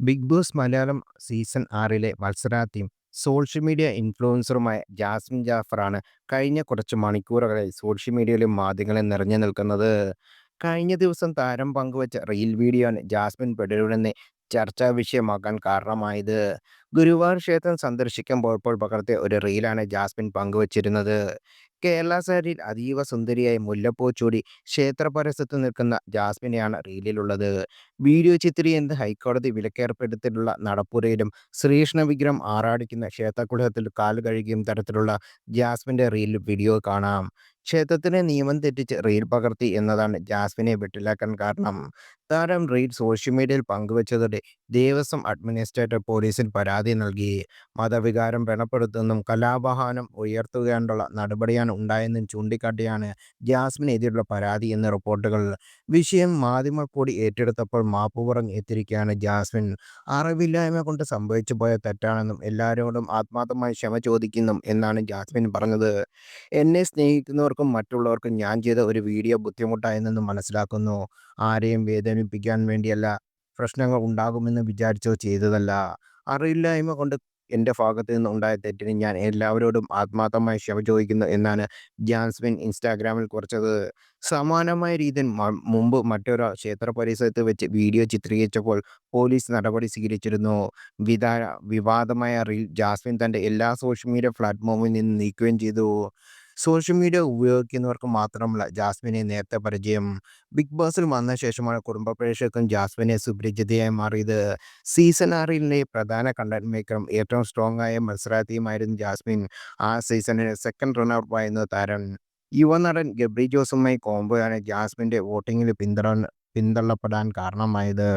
Big boss Malayalam season ആറിലെ മത്സരാർത്ഥിയും social media ഇൻഫ്ലുവൻസറുമായ ജാസ്മിൻ ജാഫറാണ് കഴിഞ്ഞ കുറച്ച് മണിക്കൂറുകളായി സോഷ്യൽ മീഡിയയിലും മാധ്യമങ്ങളിൽ നിറഞ്ഞു നിൽക്കുന്നത്. കഴിഞ്ഞ ദിവസം താരം പങ്കുവച്ച റീൽ വീഡിയോ ആണ് ജാസ്മിൻ പെടരുതെന്ന് ചർച്ചാ വിഷയമാക്കാൻ കാരണമായത്. ഗുരുവായൂർ ക്ഷേത്രം സന്ദർശിക്കാൻ പോയപ്പോൾ പകർത്തിയ ഒരു റീലാണ് ജാസ്മിൻ പങ്കുവച്ചിരുന്നത്. കേരള സാരിയിൽ അതീവ സുന്ദരിയായി മുല്ലപ്പൂ ചൂടി ക്ഷേത്രപരിസരത്ത് നിൽക്കുന്ന ജാസ്മിനെയാണ് റീലിലുള്ളത്. വീഡിയോ ചിത്രീകരിച്ച് ഹൈക്കോടതി വിലക്കേർപ്പെടുത്തിയിട്ടുള്ള നടപ്പുരയിലും ശ്രീകൃഷ്ണ വിഗ്രഹം ആറാടിക്കുന്ന ക്ഷേത്രകുളത്തിൽ കാലുകഴുകിയും തരത്തിലുള്ള ജാസ്മിന്റെ റീൽ വീഡിയോ കാണാം. ക്ഷേത്രത്തിനെ നിയമം തെറ്റിച്ച് റീൽ പകർത്തി എന്നതാണ് ജാസ്മിനെ വെട്ടിലാക്കാൻ കാരണം. താരം റീൽ സോഷ്യൽ മീഡിയയിൽ പങ്കുവച്ചതോടെ ദേവസ്വം അഡ്മിനിസ്ട്രേറ്റർ പോലീസിൽ പരാതി നൽകി. മതവികാരം വ്രണപ്പെടുത്തുന്നതും കലാപഹാനം ഉയർത്തുകയാണ്ടുള്ള നടപടിയാണ് ഉണ്ടായതെന്നും ചൂണ്ടിക്കാട്ടിയാണ് ജാസ്മിനെതിരെയുള്ള പരാതി എന്ന റിപ്പോർട്ടുകൾ. വിഷയം മാധ്യമങ്ങൾ കൂടി ഏറ്റെടുത്തപ്പോൾ മാപ്പ് പറഞ്ഞ് എത്തിയിരിക്കുകയാണ് ജാസ്മിൻ. അറിവില്ലായ്മ കൊണ്ട് സംഭവിച്ചു പോയ തെറ്റാണെന്നും എല്ലാവരോടും ആത്മാർത്ഥമായി ക്ഷമ ചോദിക്കുന്നു എന്നാണ് ജാസ്മിൻ പറഞ്ഞത്. എന്നെ സ്നേഹിക്കുന്നവർക്കും മറ്റുള്ളവർക്കും ഞാൻ ചെയ്ത ഒരു വീഡിയോ ബുദ്ധിമുട്ടായെന്ന് മനസ്സിലാക്കുന്നു. ആരെയും വേദനിപ്പിക്കാൻ വേണ്ടിയല്ല. പ്രശ്നങ്ങൾ ഉണ്ടാകുമെന്ന് വിചാരിച്ചോ ചെയ്തതല്ല. അറിവില്ലായ്മ കൊണ്ട് എന്റെ ഭാഗത്ത് നിന്ന് ഉണ്ടായ തെറ്റിന് ഞാൻ എല്ലാവരോടും ആത്മാർത്ഥമായി ക്ഷമ ചോദിക്കുന്നു എന്നാണ് ജാൻസ്മിൻ ഇൻസ്റ്റാഗ്രാമിൽ കുറിച്ചത്. സമാനമായ രീതിയിൽ മുമ്പ് മറ്റൊരാൾ ക്ഷേത്രപരിസരത്ത് വെച്ച് വീഡിയോ ചിത്രീകരിച്ചപ്പോൾ പോലീസ് നടപടി സ്വീകരിച്ചിരുന്നു. വിവാദമായ റീൽ ജാസ്മിൻ തന്റെ എല്ലാ സോഷ്യൽ മീഡിയ പ്ലാറ്റ്ഫോമിൽ നിന്ന് നീക്കുകയും ചെയ്തു. സോഷ്യൽ മീഡിയ ഉപയോഗിക്കുന്നവർക്ക് മാത്രമല്ല ജാസ്മിനെ നേരത്തെ പരിചയം. ബിഗ് ബോസിൽ വന്ന ശേഷമാണ് കുടുംബ പ്രേക്ഷകർക്കും ജാസ്മിനെ സുപരിചിതയായി മാറിയത്. സീസൺ ആറിലെ പ്രധാന കണ്ടന്റ് മേക്കറും ഏറ്റവും സ്ട്രോങ് ആയ മത്സരാർത്ഥിയുമായിരുന്നു ജാസ്മിൻ. ആ സീസണിൽ സെക്കൻഡ് റണ്ണർ ആയിരുന്നു താരം. യുവനടൻ ഗബ്രി ജോസുമായി കോംബോയാണ് ജാസ്മിന്റെ വോട്ടിങ്ങിൽ പിന്തള്ളപ്പെടാൻ കാരണമായത്.